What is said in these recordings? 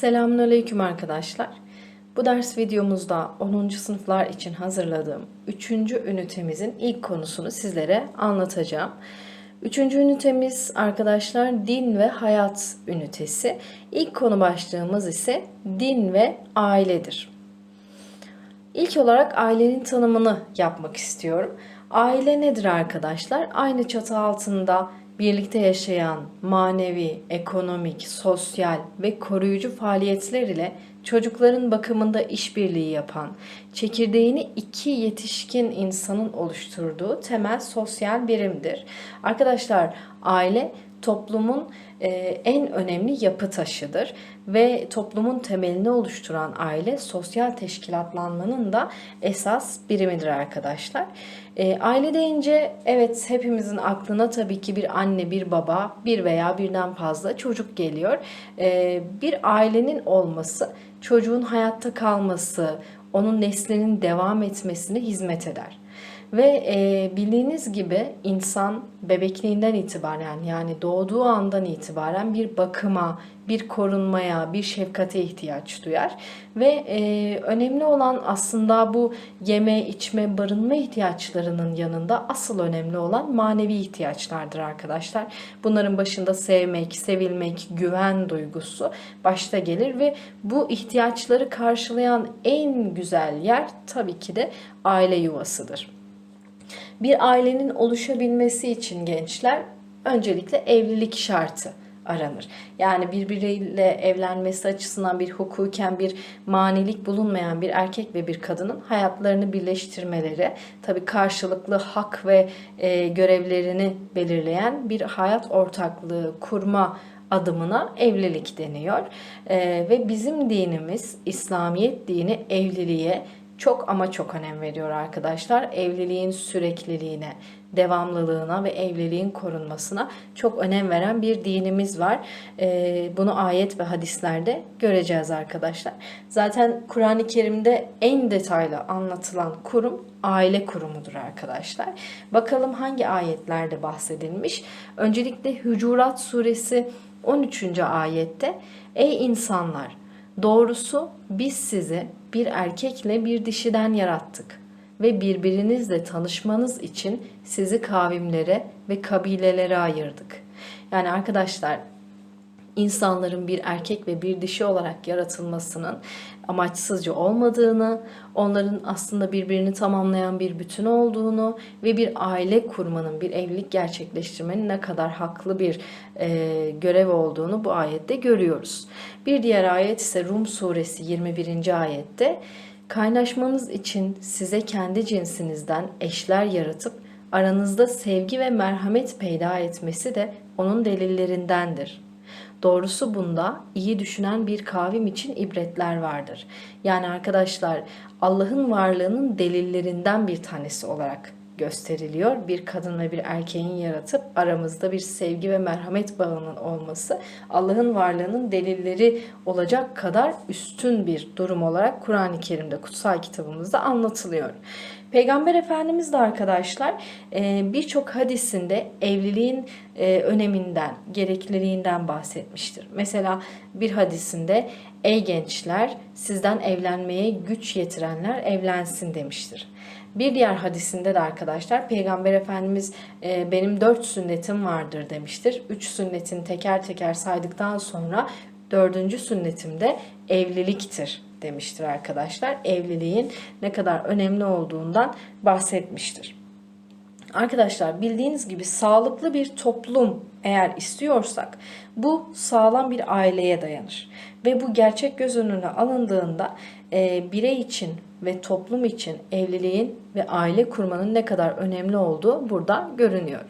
Selamünaleyküm arkadaşlar. Bu ders videomuzda 10. sınıflar için hazırladığım 3. ünitemizin ilk konusunu sizlere anlatacağım. 3. ünitemiz arkadaşlar din ve hayat ünitesi. İlk konu başlığımız ise din ve ailedir. İlk olarak ailenin tanımını yapmak istiyorum. Aile nedir arkadaşlar? Aynı çatı altında birlikte yaşayan manevi, ekonomik, sosyal ve koruyucu faaliyetler ile çocukların bakımında işbirliği yapan, çekirdeğini iki yetişkin insanın oluşturduğu temel sosyal birimdir. Arkadaşlar aile toplumun e, en önemli yapı taşıdır ve toplumun temelini oluşturan aile sosyal teşkilatlanmanın da esas birimidir arkadaşlar. E, aile deyince evet hepimizin aklına tabii ki bir anne, bir baba, bir veya birden fazla çocuk geliyor. E, bir ailenin olması çocuğun hayatta kalması, onun neslinin devam etmesine hizmet eder. Ve e, bildiğiniz gibi insan bebekliğinden itibaren yani doğduğu andan itibaren bir bakıma, bir korunmaya, bir şefkate ihtiyaç duyar. Ve e, önemli olan aslında bu yeme, içme, barınma ihtiyaçlarının yanında asıl önemli olan manevi ihtiyaçlardır arkadaşlar. Bunların başında sevmek, sevilmek, güven duygusu başta gelir ve bu ihtiyaçları karşılayan en güzel yer tabii ki de aile yuvasıdır. Bir ailenin oluşabilmesi için gençler öncelikle evlilik şartı aranır. Yani birbiriyle evlenmesi açısından bir hukuken bir manilik bulunmayan bir erkek ve bir kadının hayatlarını birleştirmeleri, tabii karşılıklı hak ve e, görevlerini belirleyen bir hayat ortaklığı kurma adımına evlilik deniyor. E, ve bizim dinimiz, İslamiyet dini evliliğe çok ama çok önem veriyor arkadaşlar. Evliliğin sürekliliğine, devamlılığına ve evliliğin korunmasına çok önem veren bir dinimiz var. Ee, bunu ayet ve hadislerde göreceğiz arkadaşlar. Zaten Kur'an-ı Kerim'de en detaylı anlatılan kurum aile kurumudur arkadaşlar. Bakalım hangi ayetlerde bahsedilmiş. Öncelikle Hücurat suresi 13. ayette Ey insanlar doğrusu biz sizi bir erkekle bir dişiden yarattık ve birbirinizle tanışmanız için sizi kavimlere ve kabilelere ayırdık. Yani arkadaşlar insanların bir erkek ve bir dişi olarak yaratılmasının amaçsızca olmadığını, onların aslında birbirini tamamlayan bir bütün olduğunu ve bir aile kurmanın, bir evlilik gerçekleştirmenin ne kadar haklı bir e, görev olduğunu bu ayette görüyoruz. Bir diğer ayet ise Rum suresi 21. ayette kaynaşmanız için size kendi cinsinizden eşler yaratıp aranızda sevgi ve merhamet peyda etmesi de onun delillerindendir.'' Doğrusu bunda iyi düşünen bir kavim için ibretler vardır. Yani arkadaşlar Allah'ın varlığının delillerinden bir tanesi olarak gösteriliyor. Bir kadın ve bir erkeğin yaratıp aramızda bir sevgi ve merhamet bağının olması Allah'ın varlığının delilleri olacak kadar üstün bir durum olarak Kur'an-ı Kerim'de kutsal kitabımızda anlatılıyor. Peygamber Efendimiz de arkadaşlar e, birçok hadisinde evliliğin e, öneminden, gerekliliğinden bahsetmiştir. Mesela bir hadisinde ey gençler sizden evlenmeye güç yetirenler evlensin demiştir. Bir diğer hadisinde de arkadaşlar Peygamber Efendimiz e, benim dört sünnetim vardır demiştir. Üç sünnetin teker teker saydıktan sonra dördüncü sünnetim de evliliktir demiştir arkadaşlar. Evliliğin ne kadar önemli olduğundan bahsetmiştir. Arkadaşlar bildiğiniz gibi sağlıklı bir toplum eğer istiyorsak bu sağlam bir aileye dayanır. Ve bu gerçek göz önüne alındığında e, birey için ve toplum için evliliğin ve aile kurmanın ne kadar önemli olduğu burada görünüyor.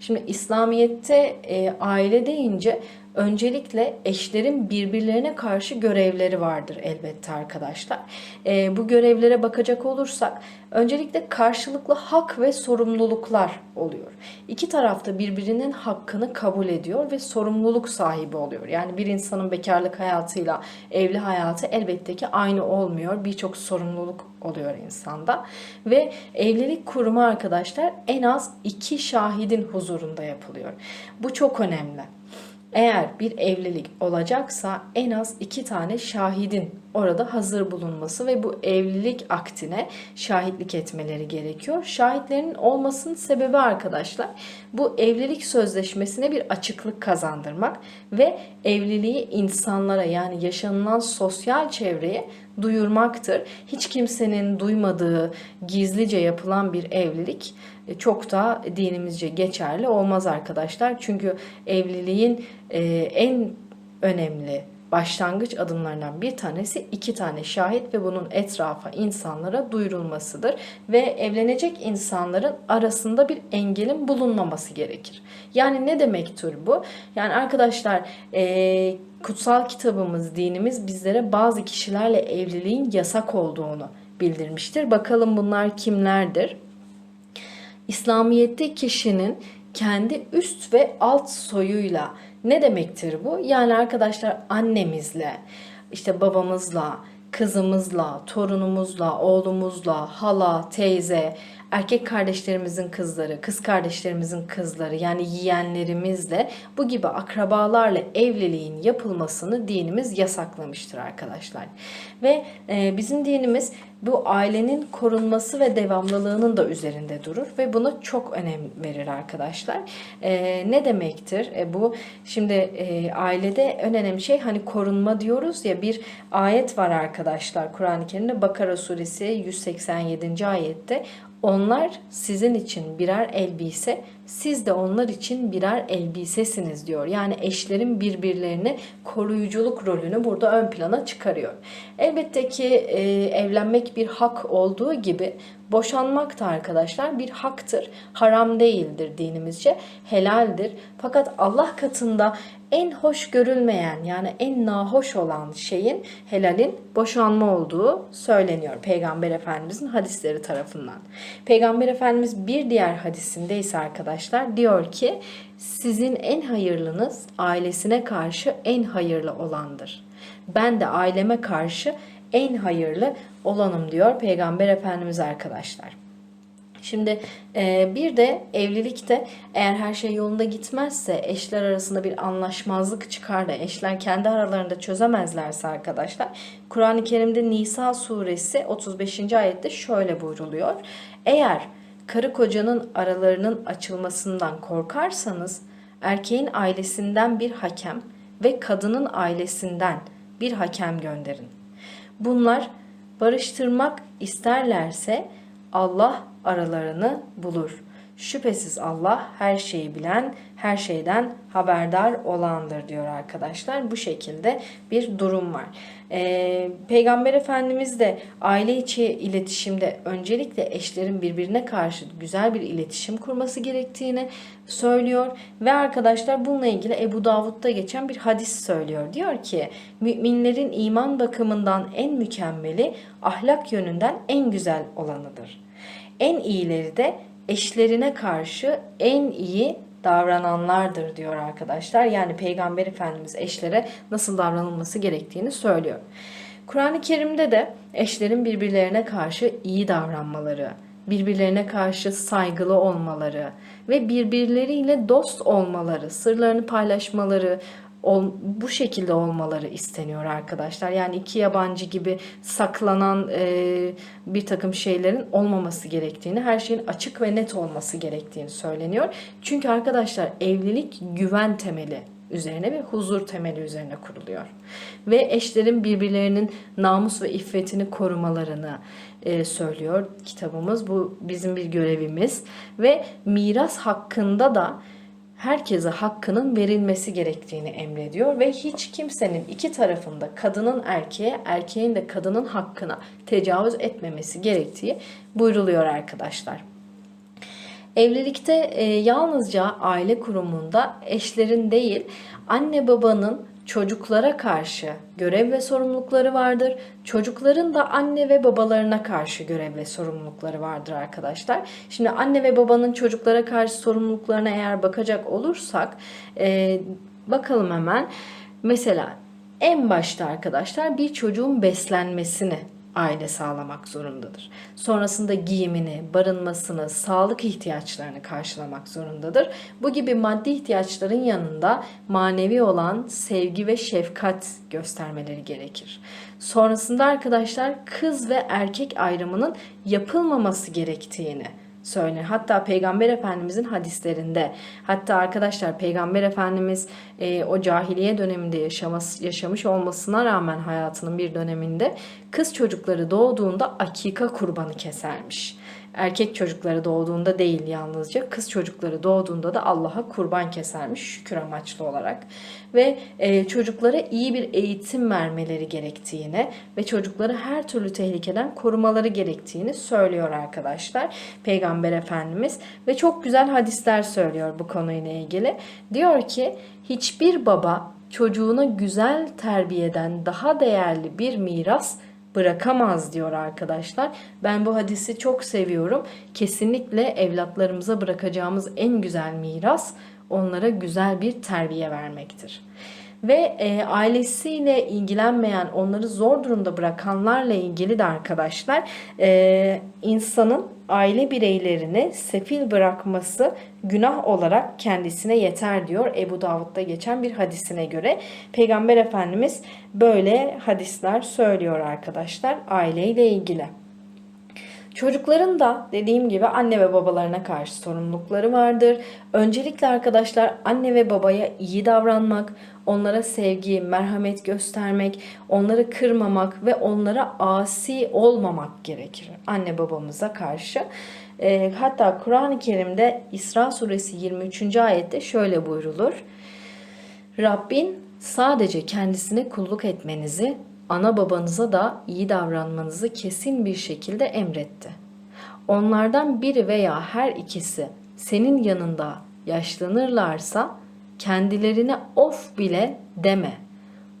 Şimdi İslamiyet'te e, aile deyince öncelikle eşlerin birbirlerine karşı görevleri vardır elbette arkadaşlar. E, bu görevlere bakacak olursak öncelikle karşılıklı hak ve sorumluluklar oluyor. İki tarafta birbirinin hakkını kabul ediyor ve sorumluluk sahibi oluyor. Yani bir insanın bekarlık hayatıyla evli hayatı elbette ki aynı olmuyor. Birçok sorumluluk oluyor insanda. Ve evlilik kurumu arkadaşlar en az iki şahidin huzurunda yapılıyor. Bu çok önemli. Eğer bir evlilik olacaksa en az iki tane şahidin orada hazır bulunması ve bu evlilik aktine şahitlik etmeleri gerekiyor. Şahitlerin olmasının sebebi arkadaşlar bu evlilik sözleşmesine bir açıklık kazandırmak ve evliliği insanlara yani yaşanılan sosyal çevreye duyurmaktır. Hiç kimsenin duymadığı gizlice yapılan bir evlilik e, çok da dinimizce geçerli olmaz arkadaşlar. Çünkü evliliğin e, en önemli başlangıç adımlarından bir tanesi iki tane şahit ve bunun etrafa insanlara duyurulmasıdır. Ve evlenecek insanların arasında bir engelin bulunmaması gerekir. Yani ne demektir bu? Yani arkadaşlar e, kutsal kitabımız, dinimiz bizlere bazı kişilerle evliliğin yasak olduğunu bildirmiştir. Bakalım bunlar kimlerdir? İslamiyet'te kişinin kendi üst ve alt soyuyla ne demektir bu? Yani arkadaşlar annemizle, işte babamızla, kızımızla, torunumuzla, oğlumuzla, hala, teyze, erkek kardeşlerimizin kızları, kız kardeşlerimizin kızları yani yeğenlerimizle bu gibi akrabalarla evliliğin yapılmasını dinimiz yasaklamıştır arkadaşlar. Ve e, bizim dinimiz bu ailenin korunması ve devamlılığının da üzerinde durur ve buna çok önem verir arkadaşlar. E, ne demektir? E, bu şimdi e, ailede en önemli şey hani korunma diyoruz ya bir ayet var arkadaşlar Kur'an-ı Kerim'de Bakara suresi 187. ayette onlar sizin için birer elbise, siz de onlar için birer elbisesiniz diyor. Yani eşlerin birbirlerini koruyuculuk rolünü burada ön plana çıkarıyor. Elbette ki e, evlenmek bir hak olduğu gibi boşanmak da arkadaşlar bir haktır. Haram değildir dinimizce, helaldir. Fakat Allah katında en hoş görülmeyen yani en nahoş olan şeyin helalin boşanma olduğu söyleniyor Peygamber Efendimizin hadisleri tarafından. Peygamber Efendimiz bir diğer hadisinde ise arkadaşlar diyor ki sizin en hayırlınız ailesine karşı en hayırlı olandır. Ben de aileme karşı en hayırlı olanım diyor Peygamber Efendimiz arkadaşlar. Şimdi e, bir de evlilikte eğer her şey yolunda gitmezse eşler arasında bir anlaşmazlık çıkar da eşler kendi aralarında çözemezlerse arkadaşlar Kur'an-ı Kerim'de Nisa suresi 35. ayette şöyle buyruluyor. Eğer karı kocanın aralarının açılmasından korkarsanız erkeğin ailesinden bir hakem ve kadının ailesinden bir hakem gönderin. Bunlar barıştırmak isterlerse Allah aralarını bulur. Şüphesiz Allah her şeyi bilen, her şeyden haberdar olandır diyor arkadaşlar. Bu şekilde bir durum var. Ee, Peygamber Efendimiz de aile içi iletişimde öncelikle eşlerin birbirine karşı güzel bir iletişim kurması gerektiğini söylüyor. Ve arkadaşlar bununla ilgili Ebu Davud'da geçen bir hadis söylüyor. Diyor ki müminlerin iman bakımından en mükemmeli ahlak yönünden en güzel olanıdır. En iyileri de eşlerine karşı en iyi davrananlardır diyor arkadaşlar. Yani Peygamber Efendimiz eşlere nasıl davranılması gerektiğini söylüyor. Kur'an-ı Kerim'de de eşlerin birbirlerine karşı iyi davranmaları, birbirlerine karşı saygılı olmaları ve birbirleriyle dost olmaları, sırlarını paylaşmaları, bu şekilde olmaları isteniyor arkadaşlar. Yani iki yabancı gibi saklanan e, bir takım şeylerin olmaması gerektiğini, her şeyin açık ve net olması gerektiğini söyleniyor. Çünkü arkadaşlar evlilik güven temeli üzerine ve huzur temeli üzerine kuruluyor. Ve eşlerin birbirlerinin namus ve iffetini korumalarını e, söylüyor kitabımız. Bu bizim bir görevimiz ve miras hakkında da herkese hakkının verilmesi gerektiğini emrediyor ve hiç kimsenin iki tarafında kadının erkeğe, erkeğin de kadının hakkına tecavüz etmemesi gerektiği buyruluyor arkadaşlar. Evlilikte e, yalnızca aile kurumunda eşlerin değil anne babanın çocuklara karşı görev ve sorumlulukları vardır. Çocukların da anne ve babalarına karşı görev ve sorumlulukları vardır arkadaşlar. Şimdi anne ve babanın çocuklara karşı sorumluluklarına eğer bakacak olursak e, bakalım hemen. Mesela en başta arkadaşlar bir çocuğun beslenmesini aile sağlamak zorundadır. Sonrasında giyimini, barınmasını, sağlık ihtiyaçlarını karşılamak zorundadır. Bu gibi maddi ihtiyaçların yanında manevi olan sevgi ve şefkat göstermeleri gerekir. Sonrasında arkadaşlar kız ve erkek ayrımının yapılmaması gerektiğini söylenir. Hatta Peygamber Efendimizin hadislerinde hatta arkadaşlar Peygamber Efendimiz e, o cahiliye döneminde yaşaması, yaşamış olmasına rağmen hayatının bir döneminde kız çocukları doğduğunda akika kurbanı kesermiş. Erkek çocukları doğduğunda değil yalnızca kız çocukları doğduğunda da Allah'a kurban kesermiş şükür amaçlı olarak ve e, çocuklara iyi bir eğitim vermeleri gerektiğini ve çocukları her türlü tehlikeden korumaları gerektiğini söylüyor arkadaşlar Peygamber Efendimiz ve çok güzel hadisler söylüyor bu konuyla ilgili. Diyor ki hiçbir baba çocuğuna güzel terbiyeden daha değerli bir miras bırakamaz diyor arkadaşlar. Ben bu hadisi çok seviyorum. Kesinlikle evlatlarımıza bırakacağımız en güzel miras onlara güzel bir terbiye vermektir. Ve e, ailesiyle ilgilenmeyen, onları zor durumda bırakanlarla ilgili de arkadaşlar e, insanın aile bireylerini sefil bırakması günah olarak kendisine yeter diyor Ebu Davud'da geçen bir hadisine göre. Peygamber Efendimiz böyle hadisler söylüyor arkadaşlar aileyle ilgili. Çocukların da dediğim gibi anne ve babalarına karşı sorumlulukları vardır. Öncelikle arkadaşlar anne ve babaya iyi davranmak, onlara sevgi, merhamet göstermek, onları kırmamak ve onlara asi olmamak gerekir anne babamıza karşı. E, hatta Kur'an-ı Kerim'de İsra suresi 23. ayette şöyle buyrulur. Rabbin sadece kendisine kulluk etmenizi, ana babanıza da iyi davranmanızı kesin bir şekilde emretti. Onlardan biri veya her ikisi senin yanında yaşlanırlarsa kendilerine of bile deme.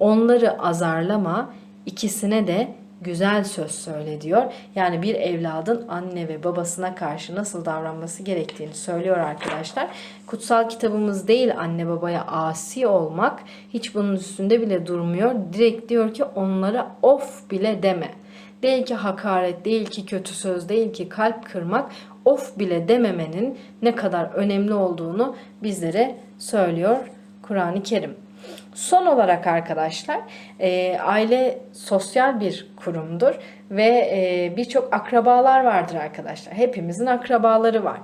Onları azarlama, ikisine de güzel söz söyle diyor. Yani bir evladın anne ve babasına karşı nasıl davranması gerektiğini söylüyor arkadaşlar. Kutsal kitabımız değil anne babaya asi olmak. Hiç bunun üstünde bile durmuyor. Direkt diyor ki onlara of bile deme. Değil ki hakaret, değil ki kötü söz, değil ki kalp kırmak, of bile dememenin ne kadar önemli olduğunu bizlere söylüyor Kur'an-ı Kerim. Son olarak arkadaşlar e, aile sosyal bir kurumdur ve e, birçok akrabalar vardır arkadaşlar. Hepimizin akrabaları var.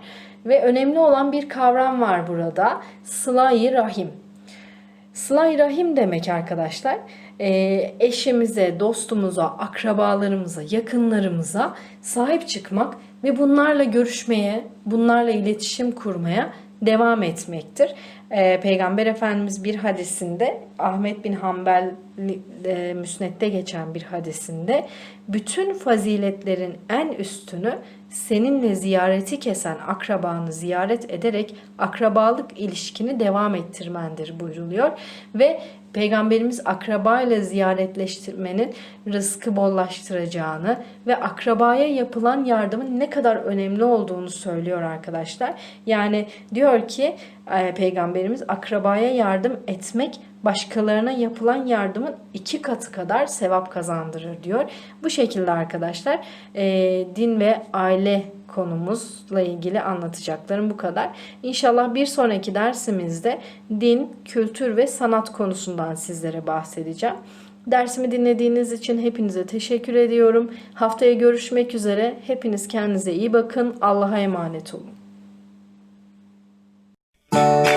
Ve önemli olan bir kavram var burada. Sıla-i Rahim. Sıla-i Rahim demek arkadaşlar e, eşimize, dostumuza, akrabalarımıza, yakınlarımıza sahip çıkmak ve bunlarla görüşmeye, bunlarla iletişim kurmaya devam etmektir. Ee, Peygamber Efendimiz bir hadisinde Ahmet bin Hanbel e, müsnette geçen bir hadisinde bütün faziletlerin en üstünü seninle ziyareti kesen akrabanı ziyaret ederek akrabalık ilişkini devam ettirmendir buyruluyor ve Peygamberimiz akraba ile ziyaretleştirmenin rızkı bollaştıracağını ve akrabaya yapılan yardımın ne kadar önemli olduğunu söylüyor arkadaşlar. Yani diyor ki e, Peygamberimiz akrabaya yardım etmek başkalarına yapılan yardımın iki katı kadar sevap kazandırır diyor. Bu şekilde arkadaşlar e, din ve aile konumuzla ilgili anlatacaklarım bu kadar. İnşallah bir sonraki dersimizde din, kültür ve sanat konusundan sizlere bahsedeceğim. Dersimi dinlediğiniz için hepinize teşekkür ediyorum. Haftaya görüşmek üzere. Hepiniz kendinize iyi bakın. Allah'a emanet olun. Müzik